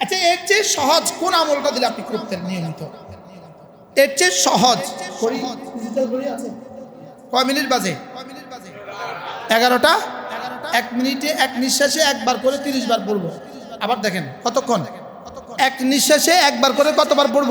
আচ্ছা এর চেয়ে সহজ কোন আমলটা দিলে আপনি করতেন নিয়মিত? এর চেয়ে সহজ কয় মিনিট বাজে? এগারোটা? এক মিনিটে, এক নিঃশ্বাসে একবার করে তিরিশ বার পড়ব। আবার দেখেন, কতক্ষণ? এক নিঃশ্বাসে একবার করে কতবার পড়ব?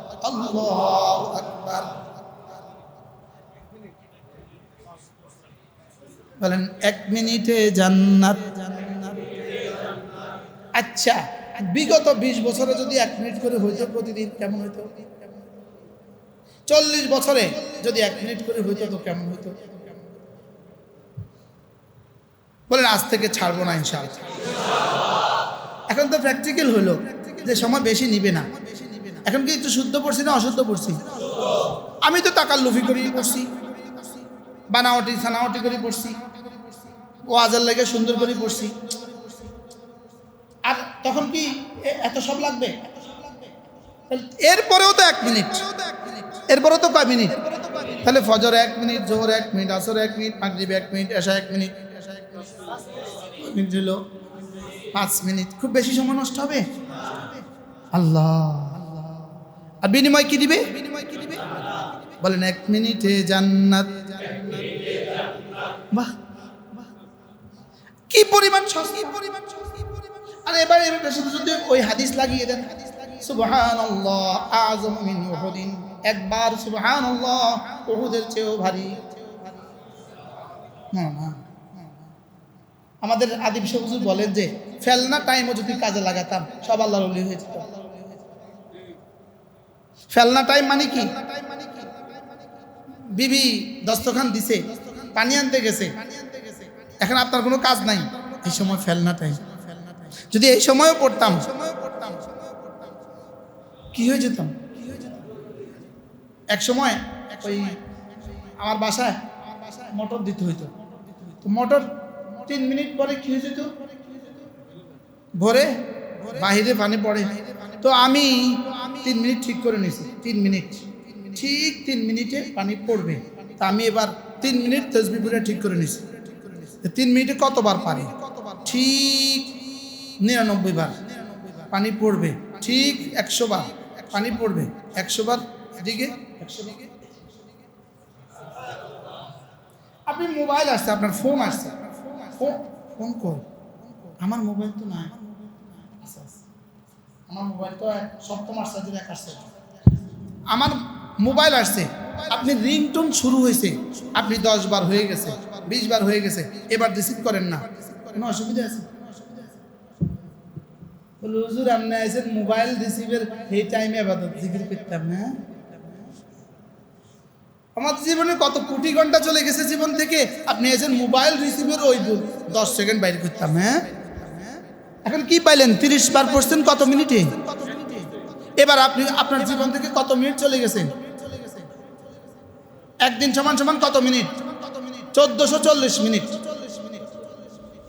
আল্লাহু বলেন, এক মিনিটে জান্নাত। আচ্ছা বিগত বিশ বছরে যদি এক মিনিট করে হইতো প্রতিদিন, কেমন হইতো? চল্লিশ বছরে যদি এক মিনিট করে হইতো তো কেমন হইতো? বলেন, আজ থেকে ছাড়বো না ইনশাআল্লাহ। এখন তো প্র্যাকটিক্যাল হলো, যে সময় বেশি নিবে না। এখন কি একটু শুদ্ধ পড়ছি না অশুদ্ধ পড়ছি? আমি তো টাকার লুফি করেই পড়ছি। বানাওয়াটি, সানাওয়াটি করে পড়ছি। ও আজার লেগে সুন্দর করে পড়ছি। আর তখন কি এত সব লাগবে? এরপরেও তো এক মিনিট। এরপরেও তো কয় মিনিট? তাহলে ফজর এক মিনিট, জোহর এক মিনিট, আসর এক মিনিট, মাগরিব এক মিনিট, এশা এক মিনিট। মিনিট পাঁচ মিনিট। খুব বেশি সময় নষ্ট হবে? আল্লাহ। আর বিনিময় কি দিবে? বলেন, এক মিনিটে জান্নাত। বাহ। কি পরিমাণ কি পরিমাণ। আর এবার যদি ওই হাদিস দেন। একবার ভারী। আমাদের আদিব সবুজ বলেন যে, ফেলনা টাইমও যদি কাজে লাগাতাম, সব আল্লাহর হয়ে যেত। ফেলনা টাইম মানে কি? বিবি দস্তখান দিছে, পানি আনতে গেছে। এখন আপনার কোনো কাজ নাই। এই সময় ফেলনা টাইম যদি এই সময়ও পড়তাম, কি হয়ে যেতাম? এক সময় ওই আমার বাসায় মোটর দিতে হইতো। তো মোটর তিন মিনিট পরে কি হয়ে যেত? ভোরে বাহিরে পানি পড়ে। তো আমি তিন মিনিট ঠিক করে নিয়েছি, তিন মিনিট। ঠিক তিন মিনিটে পানি পড়বে। তা আমি এবার তিন মিনিট তসবিপুরে ঠিক করে নিয়েছি। তিন মিনিটে কতবার পারি? ঠিক নিরানব্বই বার। পানি পড়বে। ঠিক একশো বার। পানি পড়বে। একশো বার এদিকে। আপনি মোবাইল আসছে, আপনার ফোন আসছে। ফোন কর। আমার মোবাইল তো নাই। আমার মোবাইল তো সপ্তম আসছে এক আসছে। আমার মোবাইল আসছে। আপনি রিংটোন শুরু হয়েছে। আপনি দশ বার হয়ে গেছে, বিশ বার হয়ে গেছে, এবার রিসিভ করেন না। কোনো অসুবিধা আছে? হুজুর, আপনি আছেন মোবাইল রিসিভের এই টাইমে আবাদত জিকির করতাম হ্যাঁ? আমার জীবনে কত কোটি ঘণ্টা চলে গেছে জীবন থেকে। আপনি এসেন মোবাইল রিসিভের ওই দশ সেকেন্ড বাইরে করতাম হ্যাঁ? এখন কি পাইলেন? তিরিশ বার পড়ছেন কত মিনিটে? এবার আপনি আপনার জীবন থেকে কত মিনিট চলে গেছেন একদিন সমান সমান কত মিনিট? চোদ্দশো চল্লিশ মিনিট।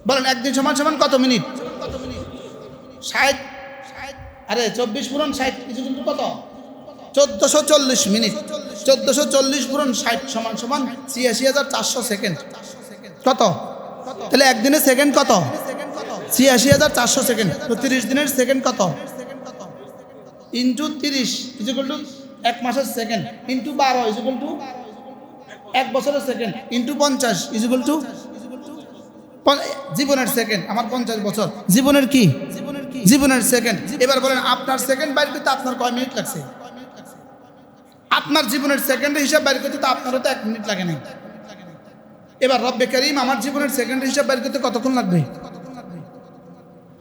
বলেন, একদিন সমান সমান কত মিনিট? ষাট। আরে, চব্বিশ পূরণ ষাট, কিছু কিন্তু কত? চোদ্দশো চল্লিশ মিনিট। চোদ্দশো চল্লিশ পূরণ ষাট সমান সমান ছিয়াশি হাজার চারশো সেকেন্ড। কত? তাহলে একদিনে সেকেন্ড কত? ছিয়াশি হাজার চারশো সেকেন্ড তো তিরিশ দিনের সেকেন্ড কত? ইন্টু তিরিশ ইজিক্যাল টু এক মাসের সেকেন্ড ইন্টু বারো ইজিক্যাল টু এক বছরের সেকেন্ড ইন্টু পঞ্চাশ ইজিবল টু জীবনের সেকেন্ড আমার পঞ্চাশ বছর। জীবনের কি? জীবনের সেকেন্ড এবার বলেন, আপনার সেকেন্ড বাইর করতে আপনার কয় মিনিট লাগছে? আপনার জীবনের সেকেন্ডের হিসাব বাইর করতে তো আপনারও তো এক মিনিট লাগে নাই। এবার রব্বে করিম, আমার জীবনের সেকেন্ডের হিসাব বাইর করতে কতক্ষণ লাগবে?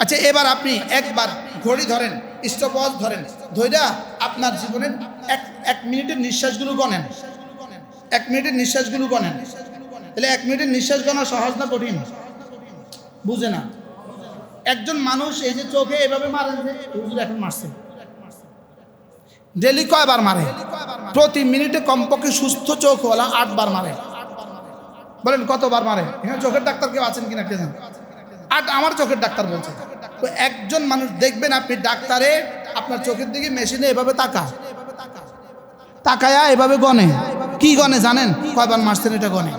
আচ্ছা এবার আপনি একবার ঘড়ি ধরেন, স্টপওয়াচ ধরেন ধৈরা আপনার জীবনের এক এক মিনিটের নিঃশ্বাসগুলো গনেন এক মিনিটের নিঃশ্বাসগুলো গনেন তাহলে এক মিনিটের নিঃশ্বাস গণা সহজ না কঠিন? বুঝে না। একজন মানুষ এই যে চোখে এভাবে মারেন যে, হুজুর এখন মারছে। ডেলি কয়বার মারে? প্রতি মিনিটে কমপক্ষে সুস্থ চোখ চোখওয়ালা আটবার মারে। বলেন, কতবার মারে? এখানে চোখের ডাক্তার কেউ আছেন কিনা কে জানেন আট, আমার চোখের ডাক্তার বলছে। তো একজন মানুষ দেখবেন আপনি ডাক্তারে, আপনার চোখের দিকে মেশিনে এভাবে তাকা তাকায়া এভাবে গনে কি গনে জানেন? কয়বার মারছেন এটা গনে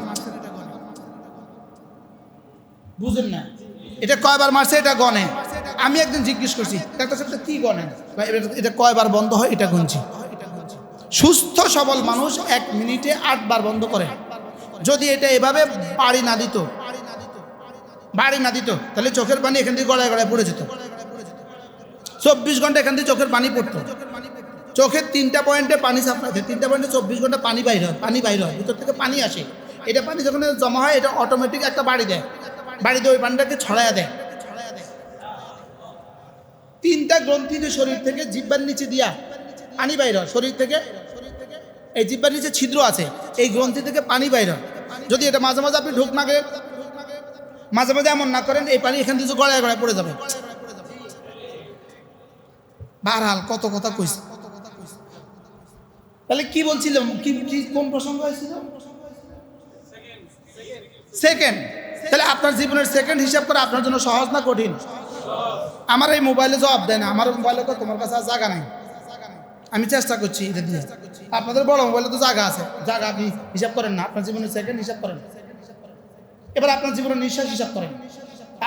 বুঝেন না। এটা কয়বার মারছে এটা গনে আমি একদিন জিজ্ঞেস করছি, ডাক্তার সাহেব কি গনেন এটা- কয়বার বন্ধ হয় এটা গুনছি। সুস্থ, সবল মানুষ এক মিনিটে আটবার বন্ধ করে। যদি এটা এভাবে বাড়ি না দিত বাড়ি না দিত, তাহলে চোখের পানি এখান থেকে গড়ায় গড়ায় পড়ে যেত। চব্বিশ ঘণ্টা এখান থেকে চোখের পানি পড়তো। চোখের তিনটা পয়েন্টে পানি সাপ্লাই আছে তিনটা পয়েন্টে চব্বিশ ঘণ্টা পানি বাইর হয়, পানি বাইর হয়, ভিতর থেকে পানি আসে। এটা পানি যখন জমা হয়, এটা অটোমেটিক একটা বাড়ি দেয়। বাড়ি দিয়ে ওই পানিটাকে ছড়াইয়া দেয়। তিনটা গ্রন্থি যে শরীর থেকে জিব্বার নিচে দিয়া পানি বাইর হয়, শরীর থেকে। এই জিব্বার নিচে ছিদ্র আছে, এই গ্রন্থি থেকে পানি বাইর হয়। যদি এটা মাঝে মাঝে আপনি ঢুক না গেলে মাঝে মাঝে এমন না করেন, এই পানি এখান থেকে গড়ায় গড়ায় পড়ে যাবে। বারহাল কত কথা কইছে। তাহলে কি বলছিলাম কি কি, কোন প্রসঙ্গ হয়েছিল? সেকেন্ড তাহলে আপনার জীবনের সেকেন্ড হিসাব করে আপনার জন্য সহজ না কঠিন? আমার এই মোবাইলে জবাব দেয় না, আমার মোবাইলে তো তোমার কাছে জায়গা নাই। আমি চেষ্টা করছি আপনাদের বড় মোবাইলে তো জায়গা আছে। জায়গা আপনি হিসাব করেন না, আপনার জীবনের সেকেন্ড হিসাব করেন। এবার আপনার জীবনের নিঃশ্বাস হিসাব করেন।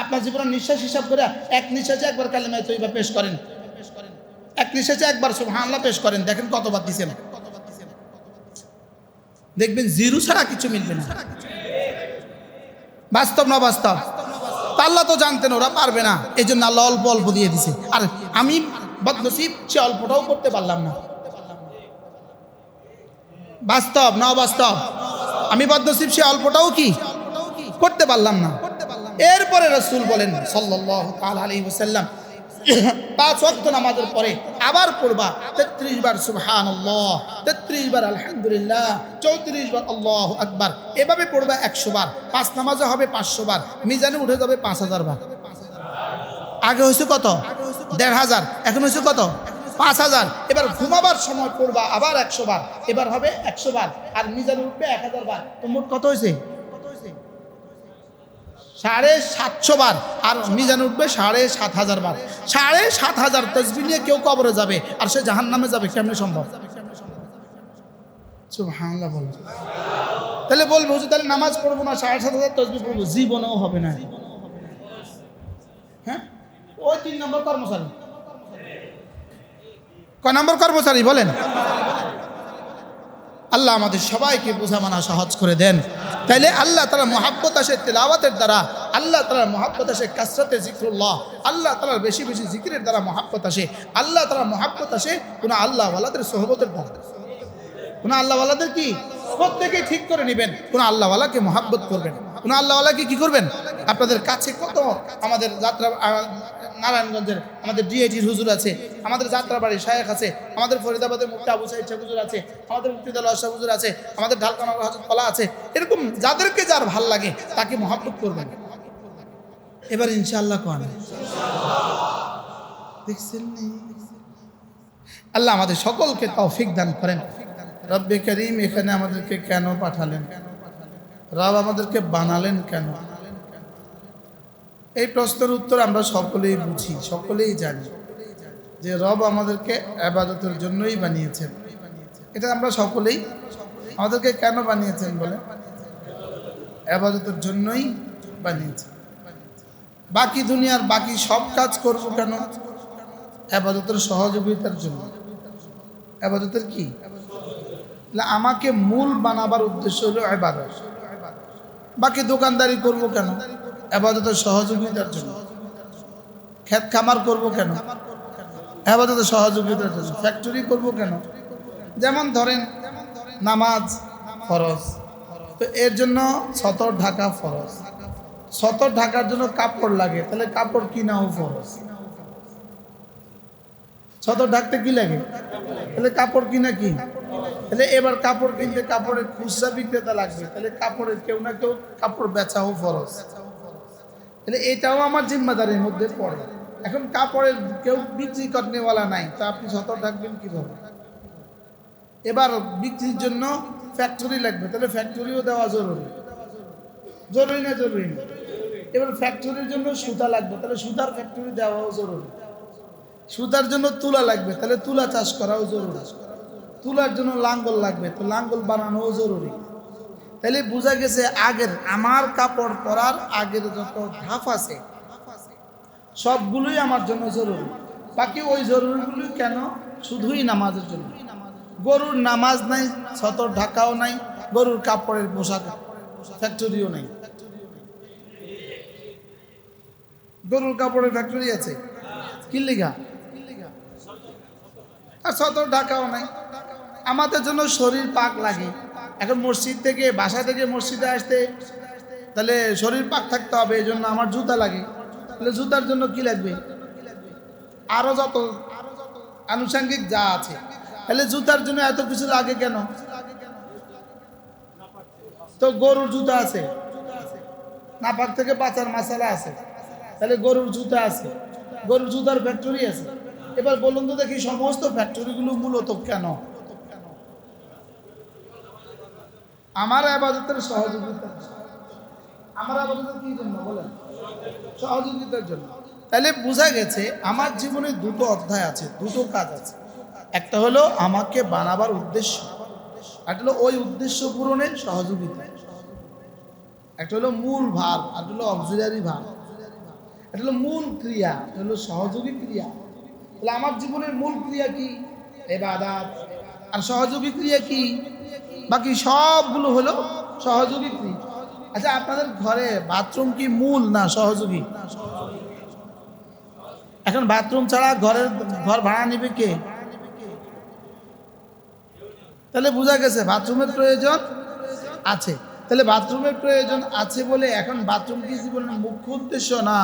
আপনার জীবনের নিঃশ্বাস হিসাব করে এক নিঃশ্বাসে একবার কালেমায় তৈবা পেশ করেন। এক নিঃশ্বাসে একবার সুবহানাল্লাহ পেশ করেন। দেখেন কতবার দিছেন দেখবেন জিরো ছাড়া কিছু মিলবে না। বাস্তব না বাস্তব? আল্লাহ তো জানতেন, ওরা পারবে না। এই জন্য আল্লাহ অল্প অল্প দিয়ে দিছে। আর আমি বদনসিব, সে অল্পটাও করতে পারলাম না। বাস্তব না বাস্তব আমি বদনসিব, সে অল্পটাও কি? করতে পারলাম না। এরপরে রসুল বলেন আলাইহি পাঁচ ওয়াক্ত নামাজের পরে আবার পড়বা, তেত্রিশ বার সুবহানাল্লাহ, তেত্রিশ বার আলহামদুলিল্লাহ, চৌত্রিশ বার আল্লাহ আকবার, এভাবে পড়বা একশো বার, পাঁচ নামাজে হবে পাঁচশো বার, মিজানে উঠে যাবে পাঁচ হাজার বার। আগে হয়েছে কত? দেড় হাজার, এখন হয়েছে কত? পাঁচ হাজার। এবার ঘুমাবার সময় পড়বা আবার একশো বার, এবার হবে একশো বার, আর মিজানে উঠবে এক হাজার বার। তো মোট কত হয়েছে? সাড়ে সাতশো বার। আর মিজান উঠবে সাড়ে সাত হাজার বার। সাড়ে সাত হাজার তসবি নিয়ে কেউ কবরে যাবে আর সে জাহান নামে যাবে, কেমনি সম্ভব? বলো তাহলে বলব, হুজুর, তাহলে নামাজ পড়ব না, সাড়ে সাত হাজার তসবি পড়ব। জীবনেও হবে না। হ্যাঁ? ওই তিন নম্বর কর্মচারী। ক নম্বর কর্মচারী, বলেন। আল্লাহ আমাদের সবাইকে বোঝা মানা সহজ করে দেন। তাইলে আল্লাহ তারা মহাব্বত আসে তেলাওয়াতের দ্বারা, আল্লাহ তারা মহাব্বত আসে কাসরাতে জিক্রুল্লাহ আল্লাহ তালার বেশি বেশি জিকিরের দ্বারা মহাব্বত আসে, আল্লাহ তারা মহাব্বত আসে কোনো আল্লাহ ওয়ালাদের সহবতের দ্বারা। কোনো আল্লাহওয়ালাদের কি? প্রত্যেকে ঠিক করে নেবেন, কোনো আল্লাহওয়ালাকে মহাব্বত করবেন কোনো আল্লাহওয়ালাকে কি করবেন? আপনাদের কাছে কত আমাদের যাত্রা নারায়ণগঞ্জের আমাদের ডিএটির হুজুর আছে, আমাদের যাত্রাবাড়ির শায়েখ আছে, আমাদের ফরিদাবাদের মুক্তি আবু সাইদ শাহ হুজুর আছে, আমাদের মুক্তিদুল্লাহ শাহ হুজুর আছে, আমাদের ঢালকানা হজরত কলা আছে, এরকম যাদেরকে যার ভালো লাগে তাকে মহাব্বত করবেন এবার ইনশাআল্লাহ কোন দেখছেন আল্লাহ আমাদের সকলকে তৌফিক দান করেন। রব্বে করিম এখানে আমাদেরকে কেন পাঠালেন? রব আমাদেরকে বানালেন কেন? এই প্রশ্নের উত্তর আমরা সকলেই বুঝি, সকলেই জানি যে রব আমাদেরকে আবাদতের জন্যই বানিয়েছেন। এটা আমরা সকলেই আমাদেরকে কেন বানিয়েছেন বলে আবাদতের জন্যই বানিয়েছেন। বাকি দুনিয়ার বাকি সব কাজ করব কেন? আবাদতের সহযোগিতার জন্য। আবাদতের কি? আমাকে মূল বানাবার উদ্দেশ্য হলো এবাদত বাকি দোকানদারি করব কেন? আবাদতের সহযোগিতার জন্য। ক্ষেত খামার করব কেন? আবাদতের সহযোগিতার জন্য। ফ্যাক্টরি করব কেন? যেমন ধরেন, নামাজ ফরজ। তো এর জন্য সতর ঢাকা ফরজ। সতর ঢাকার জন্য কাপড় লাগে, তাহলে কাপড় কিনাও ফরজ। সতর ঢাকতে কি লাগে? তাহলে কাপড় কিনা কি? তাহলে এবার কাপড় কিনতে কাপড়ের খুচরা বিক্রেতা লাগবে, তাহলে কাপড়ের কেউ না কেউ কাপড় বেচাও ফরজ। তাহলে এটাও আমার জিম্মাদারির মধ্যে পড়ে। এখন কাপড়ের কেউ বিক্রি করনেওয়ালা নাই, তা আপনি সতর থাকবেন কীভাবে? এবার বিক্রির জন্য ফ্যাক্টরি লাগবে, তাহলে ফ্যাক্টরিও দেওয়া জরুরি। জরুরি না জরুরি? না এবার ফ্যাক্টরির জন্য সুতা লাগবে, তাহলে সুতার ফ্যাক্টরি দেওয়াও জরুরি। সুতার জন্য তুলা লাগবে, তাহলে তুলা চাষ করাও জরুরি। তুলার জন্য লাঙ্গল লাগবে, তো লাঙ্গল বানানোও জরুরি। তাহলে বোঝা গেছে আগের আমার কাপড় পরার আগের যত ধাপ আছে, সবগুলোই আমার জন্য জরুরি। বাকি ওই জরুরিগুলি কেন? শুধুই নামাজের জন্য। গরুর নামাজ নাই সতর ঢাকাও নাই, গরুর কাপড়ের পোশাক ফ্যাক্টরিও নাই। গরুর কাপড়ের ফ্যাক্টরি আছে? কিল্লিগা আর সতর ঢাকাও নাই। আমাদের জন্য শরীর পাক লাগে। এখন মসজিদ থেকে, বাসা থেকে মসজিদে আসতে তাহলে শরীর পাক থাকতে হবে, এই জন্য আমার জুতা লাগে। তাহলে জুতার জন্য কি লাগবে? আরও যত আনুষঙ্গিক যা আছে। তাহলে জুতার জন্য এত কিছু লাগে কেন? তো গরুর জুতা আছে। নাপাক থেকে বাঁচার মশালা আছে। তাহলে গরুর জুতা আছে। গরুর জুতার ফ্যাক্টরি আছে। এবার বলুন তো দেখি, সমস্ত ফ্যাক্টরিগুলো মূলত কেন? আমার আবাদতের সহযোগিতা। আমার আবাদতের কি জন্য বলেন? সহযোগিতার জন্য। তাহলে বোঝা গেছে আমার জীবনে দুটো অধ্যায় আছে, দুটো কাজ আছে। একটা হলো আমাকে বানাবার উদ্দেশ্য, একটা হলো ওই উদ্দেশ্য পূরণের সহযোগিতা। একটা হলো মূল ভাব আর হলো অক্সিলারি ভাব এটা হলো মূল ক্রিয়া এটা হলো সহযোগী ক্রিয়া। তাহলে আমার জীবনের মূল ক্রিয়া কি? এবাদাত। আর সহযোগী ক্রিয়া কি? বাকি সবগুলো হলো সহযোগী ক্রিয়া আচ্ছা আপনাদের ঘরে বাথরুম কি মূল না সহযোগী? এখন বাথরুম ছাড়া ঘরের ঘর ভাড়া নিবে কে? তাহলে বোঝা গেছে বাথরুমের প্রয়োজন আছে। তাহলে বাথরুমের প্রয়োজন আছে বলে এখন বাথরুম কি জীবনের মুখ্য উদ্দেশ্য না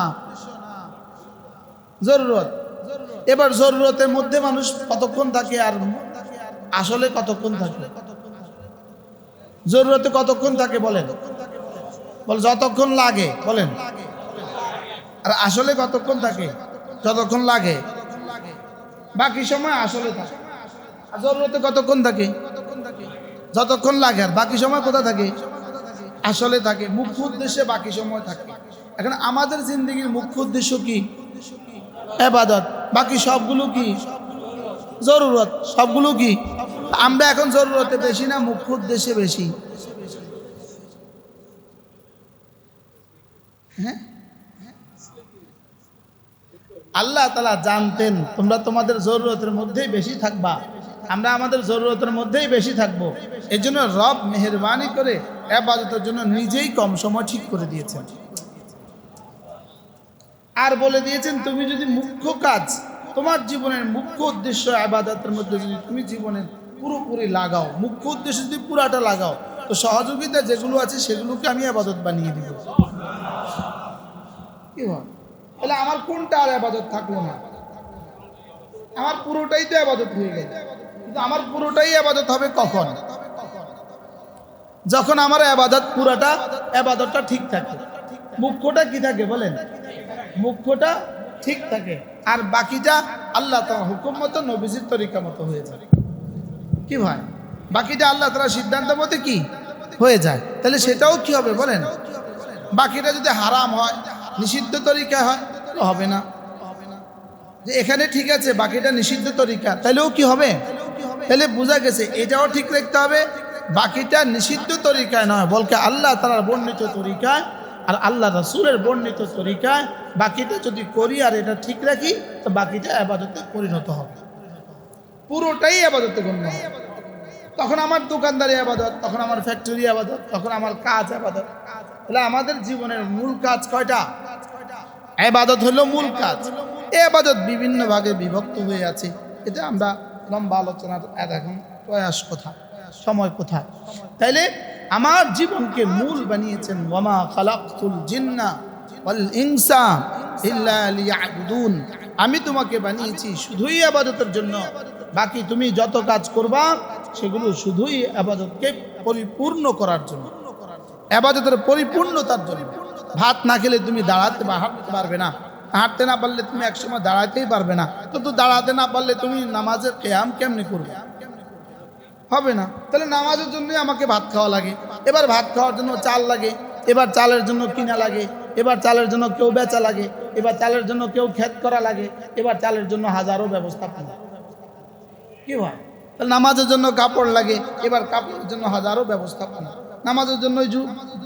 জরুরত? এবার জরুরতের মধ্যে মানুষ কতক্ষণ থাকে আর আসলে কতক্ষণ থাকে? জরুরতে কতক্ষণ থাকে বলেন? বল, যতক্ষণ লাগে, বলেন। আর আসলে কতক্ষণ থাকে? যতক্ষণ লাগে। বাকি সময় আসলে থাকে। জরুরতে কতক্ষণ থাকে? যতক্ষণ লাগে। আর বাকি সময় কোথা থাকে? আসলে থাকে। মুখ্য উদ্দেশ্যে বাকি সময় থাকে। এখন আমাদের জিন্দগির মুখ্য উদ্দেশ্য কি? এবাদত। বাকি সবগুলো কি? জরুরত। সবগুলো কি? আমরা এখন জরুরতে বেশি না মুখ্য উদ্দেশ্যে বেশি। হ্যাঁ? আল্লাহ তালা জানতেন, তোমরা তোমাদের জরুরতের মধ্যেই বেশি থাকবা। আমরা আমাদের জরুরতের মধ্যেই বেশি থাকব। এই জন্য রব মেহরবানি করে আবাদতের জন্য নিজেই কম সময় ঠিক করে দিয়েছেন। আর বলে দিয়েছেন, তুমি যদি মুখ্য কাজ, তোমার জীবনের মুখ্য উদ্দেশ্য আবাদতের মধ্যে যদি তুমি জীবনের পুরোপুরি লাগাও। মুখ্য উদ্দেশ্য যদি পুরাটা লাগাও, তো সহযোগিতা যেগুলো আছে সেগুলোকে আমি আবাদত বানিয়ে দিব। কি তাহলে আমার কোনটা আর আবাদত থাকল না? আমার পুরোটাই তো আবাদত হয়ে গেল। কিন্তু আমার পুরোটাই আবাদত হবে কখন? যখন আমার আবাদত পুরাটা, আবাদতটা ঠিক থাকে। মুখ্যটা কি থাকে বলেন? মুখ্যটা ঠিক থাকে। আর বাকিটা আল্লাহ হুকুম মতো, নবীজির তরিকা মতো হয়ে যায়। কি ভাই? বাকিটা আল্লাহ তালা সিদ্ধান্ত মতে কি? হয়ে যায়। তাহলে সেটাও কি হবে বলেন? বাকিটা যদি হারাম হয়, নিষিদ্ধ তরিকা হয় তো হবে না। যে এখানে ঠিক আছে, বাকিটা নিষিদ্ধ তরিকা, তাহলেও কি হবে? তাহলে বোঝা গেছে, এটাও ঠিক রাখতে হবে। বাকিটা নিষিদ্ধ তরিকায় নয় বলকে আল্লাহ তালার বর্ণিত তরিকায় আর আল্লাহ রাসুলের বর্ণিত তরিকায় বাকিটা যদি করি আর এটা ঠিক রাখি, তো বাকিটা আবাদতে পরিণত হবে। পুরোটাই আবাদতে গণ্য তখন আমার দোকানদারি আবাদত, তখন আমার ফ্যাক্টরি আবাদত, তখন আমার কাজ আবাদত। তাহলে আমাদের জীবনের মূল কাজ কয়টা? আবাদত হলো মূল কাজ। এ আবাদত বিভিন্ন ভাগে বিভক্ত হয়ে আছে। এটা আমরা লম্বা আলোচনার এখন প্রয়াস কোথা, সময় কোথায় তাইলে আমার জীবনকে মূল বানিয়েছেন, ওয়ামা খালাকুল জিন্না আমি তোমাকে বানিয়েছি শুধুই আবাদতের জন্য। বাকি তুমি যত কাজ করবা, সেগুলো শুধুই আবাদতকে পরিপূর্ণ করার জন্য। আবাদতের পরিপূর্ণতার জন্য। ভাত না খেলে তুমি দাঁড়াতে বা হাঁটতে পারবে না। হাঁটতে না পারলে তুমি একসময় দাঁড়াতেই পারবে না। তো দাঁড়াতে না পারলে তুমি নামাজের কেয়াম কেমনি করবে? হবে না। তাহলে নামাজের জন্যই আমাকে ভাত খাওয়া লাগে। এবার ভাত খাওয়ার জন্য চাল লাগে। এবার চালের জন্য কিনা লাগে। এবার চালের জন্য কেউ বেচা লাগে। এবার চালের জন্য কেউ ক্ষেত করা লাগে। এবার চালের জন্য হাজারো ব্যবস্থাপনা। কি হয়? নামাজের জন্য কাপড় লাগে, এবার কাপড়ের জন্য হাজারো ব্যবস্থাপনা। নামাজের জন্য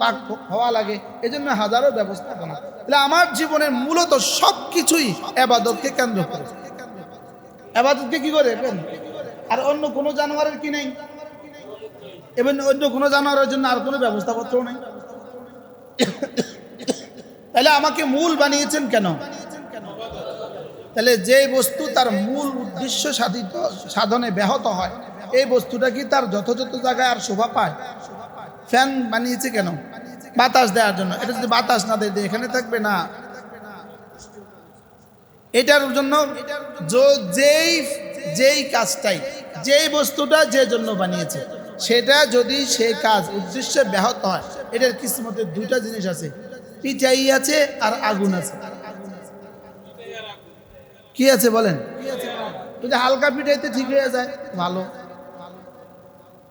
পাক হওয়া লাগে এই জন্য হাজারো ব্যবস্থাপনা। তাহলে আমার জীবনের মূলত সব কিছুই এবাদতকে কেন্দ্র করে। এবাদতকে কি করে? আর অন্য কোনো জানোয়ারের কি নেই? এবং অন্য কোনো জানোয়ারের জন্য আর কোনো ব্যবস্থাপত্র নেই। তাহলে আমাকে মূল বানিয়েছেন কেন? তাহলে যে বস্তু তার মূল উদ্দেশ্য সাধিত, সাধনে ব্যাহত হয়, এই বস্তুটা কি তার যথাযথ জায়গায় আর শোভা পায়? ফ্যান বানিয়েছে কেন? বাতাস দেওয়ার জন্য। এটা যদি বাতাস না দেয় এখানে থাকবে না। এটার জন্য যেই যেই কাজটাই, যেই বস্তুটা যে জন্য বানিয়েছে, সেটা যদি সেই কাজ, উদ্দেশ্যে ব্যাহত হয়, এটার কিসমতে দুইটা জিনিস আছে। পিঠাই আছে আর আগুন আছে। কি আছে বলেন? যদি হালকা পিঠাইতে ঠিক হয়ে যায়, ভালো।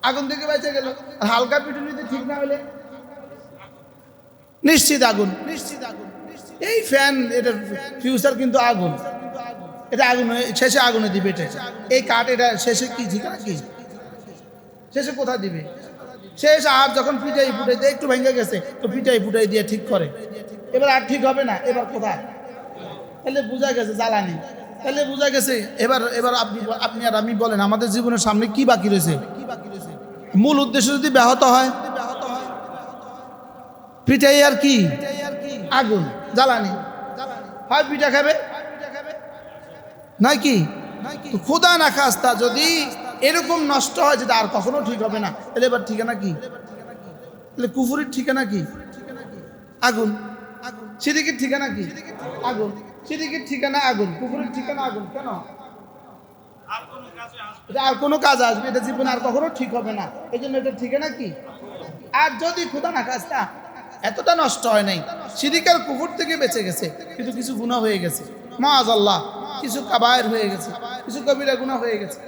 আগুন থেকে বেঁচে গেল। আর হালকা পিঠুনিতে ঠিক না হলে? নিশ্চিত আগুন। নিশ্চিত আগুন এই ফ্যান এটার ফিউচার কিন্তু আগুন। এটা আগুন শেষে আগুনে দিবে এটা। এই কাঠ এটা শেষে কি ঠিকানা কি শেষে কোথায় দিবে? শেষ আর যখন পিটাই ফুটাই দিয়ে, একটু ভেঙে গেছে, তো পিটাই ফুটাই দিয়ে ঠিক করে। এবার আর ঠিক হবে না, এবার কোথায়? তাহলে বোঝা গেছে জ্বালানি। তাহলে বোঝা গেছে, এবার এবার আপনি আপনি আর আমি বলেন, আমাদের জীবনের সামনে কি বাকি রয়েছে? মূল উদ্দেশ্য যদি ব্যাহত হয় পিঠাই আর কি? আগুন, জ্বালানি। হয় পিঠা খাবে? নয় কি? খুদা না খাস্তা, যদি এরকম নষ্ট হয়, যেটা আর কখনো ঠিক হবে না, তাহলে এবার ঠিকানা কি? তাহলে কুফুরির ঠিকানা কি? আগুন। সিদিকের ঠিকানা কি? আগুন। সিদিকের ঠিকানা আগুন কুকুরের ঠিকানা আগুন কেন? আর কোনো কাজ আসবে এটা জীবনে আর কখনো ঠিক হবে না। এই জন্য এটা ঠিকানা কি? আর যদি খুদা না কাজটা এতটা নষ্ট হয় নাই। সিদিকার কুকুর থেকে বেঁচে গেছে কিন্তু কিছু গুণা হয়ে গেছে। মাজ আল্লাহ কিছু কাবায়ের হয়ে গেছে কিছু কবিরা গুণা হয়ে গেছে।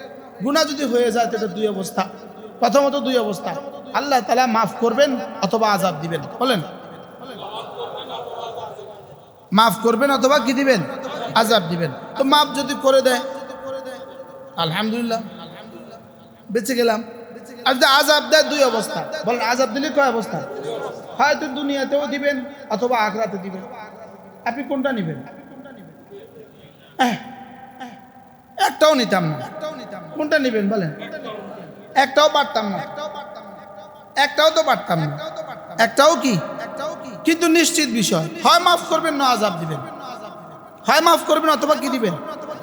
গুণা যদি হয়ে যায় তাহলে দুই অবস্থা। প্রথমত দুই অবস্থা। আল্লাহ তালা মাফ করবেন অথবা আজাব দিবেন। বলেন। মাফ করবেন অথবা কি দিবেন? আজাব দিবেন। তো মাফ যদি করে দেয়। আলহামদুলিল্লাহ। বেঁচে গেলাম। আর যদি আজাব দেয়, দুই অবস্থা। বলেন আজাব দিলে কয় অবস্থা? হয়তো দুনিয়াতেও দিবেন অথবা আখরাতে দিবেন। আপনি কোনটা নেবেন? একটাও নিতাম না। কোনটা নেবেন বলেন? একটাও পারতাম না। একটাও তো পারতাম না। একটাও কি? কিন্তু নিশ্চিত বিষয়, হয় মাফ করবেন না আজাব দিবেন। হয় মাফ করবেন অথবা কি দিবেন?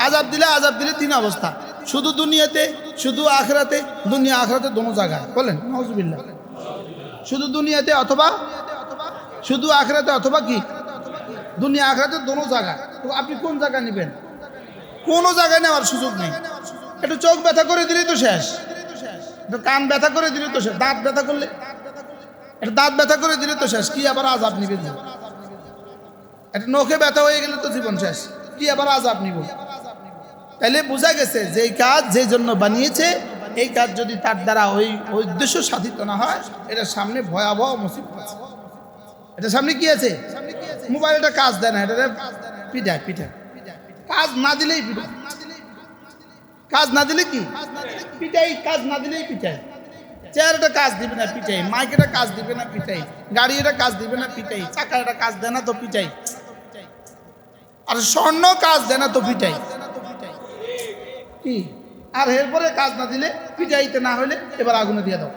আজাব দিলে আজাব দিলে তিন অবস্থা, শুধু দুনিয়াতে, শুধু আখরাতে, দুনিয়া আখরাতে দোনো জায়গায়, বলেন নজবিল্লা শুধু দুনিয়াতে অথবা, শুধু আখরাতে অথবা কি? দুনিয়া আখরাতে দোনো জায়গা তো আপনি কোন জায়গা নেবেন? কোনো জায়গায় নেওয়ার সুযোগ নেই। একটু চোখ ব্যথা করে দিলেই তো শেষ। কান ব্যথা করে দিলে তো শেষ। দাঁত ব্যথা করলে একটা দাঁত ব্যথা করে দিলে তো শেষ, কি আবার আজাব নিবে একটা নখে ব্যথা হয়ে গেলে তো জীবন শেষ, কি আবার আজাব নিব? তাইলে বোঝা গেছে যে কাজ যে জন্য বানিয়েছে, এই কাজ যদি তার দ্বারা ওই উদ্দেশ্য সাধিত না হয় এটা সামনে ভয়াবহ মুসিবত আছে। এটার সামনে কি আছে? মোবাইল মোবাইলটা কাজ দেয় না, এটা পিঠায় পিঠায় কাজ না দিলেই কাজ না দিলে কি? পিঠাই কাজ না দিলেই পিঠায় চেয়ারটা কাজ দিবে না পিঠাই মাইকেটা কাজ দিবে না পিঠাই গাড়ি এটা কাজ দিবে না পিঠাই চাকা এটা কাজ দেয় না তো পিঠাই আর স্বর্ণ কাজ দেয় না তো পিঠাই কি? আর এরপরে কাজ না দিলে পিটাইতে না হলে এবার আগুনে দিয়ে দাও।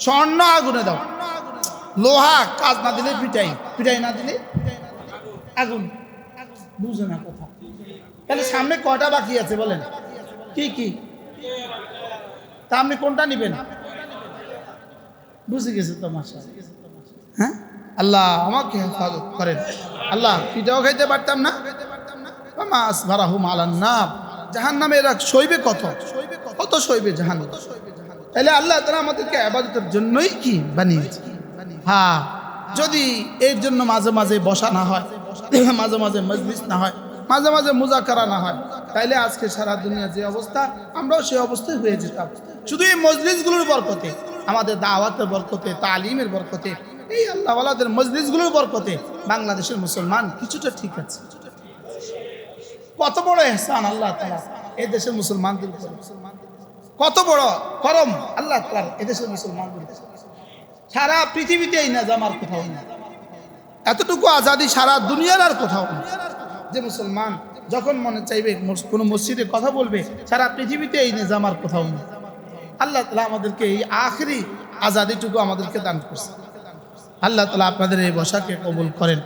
স্বর্ণ আগুনে দাও। লোহা কাজ না দিলে পিটাই পিটাই না দিলে আগুন। বুঝে না কথা। তাহলে সামনে কটা বাকি আছে বলেন? কি কি? তা আপনি কোনটা নেবেন? বুঝে গেছে তো মাসা হ্যাঁ? আল্লাহ আমাকে হেফাজত করেন। আল্লাহ পিঠাও খাইতে পারতাম না। মাস ভাড়া হুম আলান না জাহান নামে এরা সইবে কত? কত সইবে জাহান তাহলে আল্লাহ তারা আমাদেরকে আবাদতের জন্যই কি বানিয়েছে? হ্যাঁ যদি এর জন্য মাঝে মাঝে বসা না হয়, মাঝে মাঝে মজলিস না হয় মাঝে মাঝে মুজাকারা না হয়। তাইলে আজকে সারা দুনিয়া যে অবস্থা, আমরাও সেই অবস্থায় হয়ে যেতাম। শুধু এই মজলিসগুলোর বরকতে, আমাদের দাওয়াতের বরকতে, তালিমের বরকতে, এই আল্লাহওয়ালাদের মজলিসগুলোর বরকতে বাংলাদেশের মুসলমান কিছুটা ঠিক আছে। কত বড় এহসান আল্লাহ তালা এই দেশের মুসলমানদের কত বড় করম আল্লাহ তালার এদেশের মুসলমানদের। সারা পৃথিবীতে এই নাজাম আর কোথাও না। এতটুকু আজাদি সারা দুনিয়ার আর কোথাও না। যে মুসলমান যখন মনে চাইবে কোনো মসজিদে কথা বলবে, সারা পৃথিবীতে এই নিজাম আর কোথাও নেই। আল্লাহ তালা আমাদেরকে এই আখরি আজাদিটুকু আমাদেরকে দান করছে। আল্লাহ তালা আপনাদের এই বসাকে কবুল করেন।